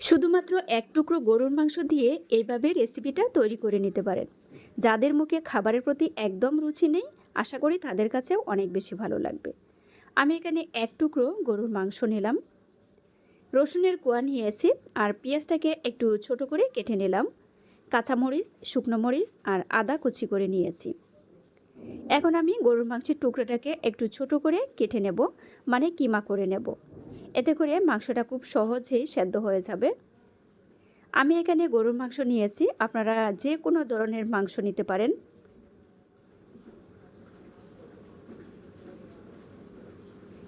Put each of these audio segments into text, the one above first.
শুধুমাত্র এক টুকরো গরুর মাংস দিয়ে এইভাবে রেসিপিটা তৈরি করে নিতে পারেন। যাদের মুখে খাবারের প্রতি একদম রুচি নেই, আশা করি তাদের কাছেও অনেক বেশি ভালো লাগবে। আমি এখানে এক টুকরো গরুর মাংস নিলাম। রসুনের কোয়া নিয়েছি আর পেঁয়াজটাকে একটু ছোট করে কেটে নিলাম। কাঁচামরিচ, শুকনো মরিচ আর আদা কুচি করে নিয়েছি। এখন আমি গরুর মাংসের টুকরোটাকে একটু ছোট করে কেটে নেব মানে কিমা করে নেব। এতে করে মাংসটা খুব সহজেই সেদ্ধ হয়ে যাবে। আমি এখানে গরুর মাংস নিয়েছি। আপনারা যে কোনো ধরনের মাংস নিতে পারেন।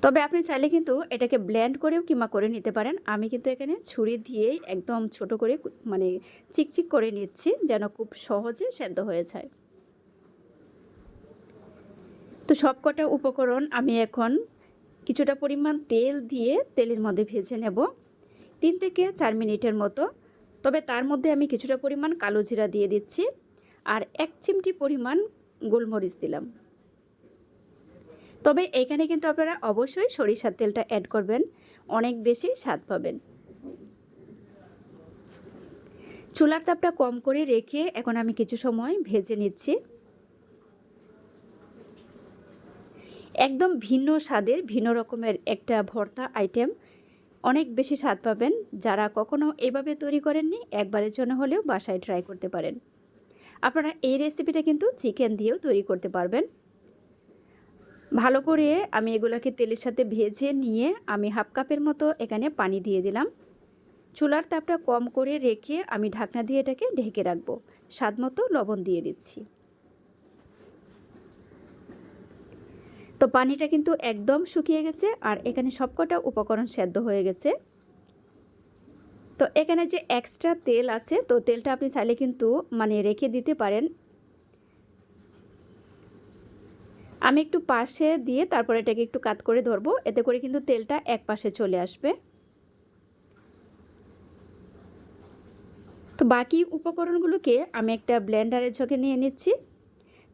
তবে আপনি চাইলে কিন্তু এটাকে ব্লেন্ড করেও কিমা করে নিতে পারেন। আমি কিন্তু এখানে ছুরি দিয়েই একদম ছোট করে মানে চিকচিক করে নিচ্ছি যেন খুব সহজে সেদ্ধ হয়ে যায়। তো সবকটা উপকরণ আমি এখন কিছুটা পরিমাণ তেল দিয়ে তেলের মধ্যে ভেজে নেব। তিন থেকে চার মিনিটের মতো। তবে তার মধ্যে আমি কিছুটা পরিমাণ কালো জিরা দিয়ে দিচ্ছি আর এক চিমটি পরিমাণ গোলমরিচ দিলাম। তবে এখানে কিন্তু আপনারা অবশ্যই সরিষার তেলটা অ্যাড করবেন, অনেক বেশি স্বাদ পাবেন। চুলার তাপটা কম করে রেখে এখন আমি কিছু সময় ভেজে নিচ্ছি। একদম ভিন্ন স্বাদের, ভিন্ন রকমের একটা ভর্তা আইটেম অনেক বেশি স্বাদ পাবেন। যারা কখনো এভাবে তৈরি করেননি, একবারের জন্য হলেও বাসায় ট্রাই করতে পারেন। আপনারা এই রেসিপিটা কিন্তু চিকেন দিয়েও তৈরি করতে পারবেন। ভালো করে আমি এগুলোকে তেলের সাথে ভেজে নিয়ে আমি হাফ কাপের মতো এখানে পানি দিয়ে দিলাম। চুলার তাপটা কম করে রেখে আমি ঢাকনা দিয়ে এটাকে ঢেকে রাখব। স্বাদ মতো লবণ দিয়ে দিচ্ছি। তো পানিটা কিন্তু একদম শুকিয়ে গেছে আর এখানে সবকটা উপকরণ সেদ্ধ হয়ে গেছে। তো এখানে যে এক্সট্রা তেল আছে, তো তেলটা আপনি চাইলে কিন্তু মানে রেখে দিতে পারেন। আমি একটু পাশে দিয়ে তারপর এটাকে একটু কাত করে ধরবো, এতে করে কিন্তু তেলটা এক পাশে চলে আসবে। তো বাকি উপকরণগুলোকে আমি একটা ব্লেন্ডারের ঝোঁকে নিয়ে নিচ্ছি।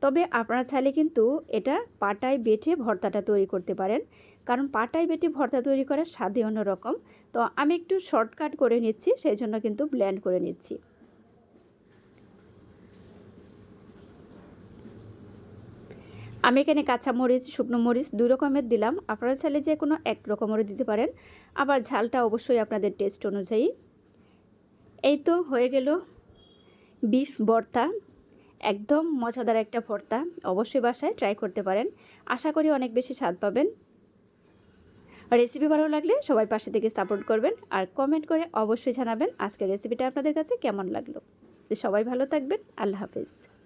তবে আপনারা চাইলে কিন্তু এটা পাটায় বেটে ভর্তাটা তৈরি করতে পারেন। কারণ পাটায় বেটে ভর্তা তৈরি করার স্বাদই অন্যরকম। তো আমি একটু শর্টকাট করে নিচ্ছি সেই জন্য কিন্তু ব্ল্যান্ড করে নিচ্ছি। আমি এখানে কাঁচা মরিচ, শুকনো মরিচ দুই রকমের দিলাম। আপনারা চাইলে যে কোনো এক রকমেরও দিতে পারেন। আবার ঝালটা অবশ্যই আপনাদের টেস্ট অনুযায়ী। এই তো হয়ে গেল বিফ ভর্তা। একদম মজাদার একটা ভর্তা অবশ্যই বাসায় ট্রাই করতে পারেন। আশা করি অনেক বেশি স্বাদ পাবেন। রেসিপি ভালো লাগলে সবাই পাশে থেকে সাপোর্ট করবেন আর কমেন্ট করে অবশ্যই জানাবেন আজকের রেসিপিটা আপনাদের কাছে কেমন লাগল। সবাই ভালো থাকবেন, আল্লাহ হাফিজ।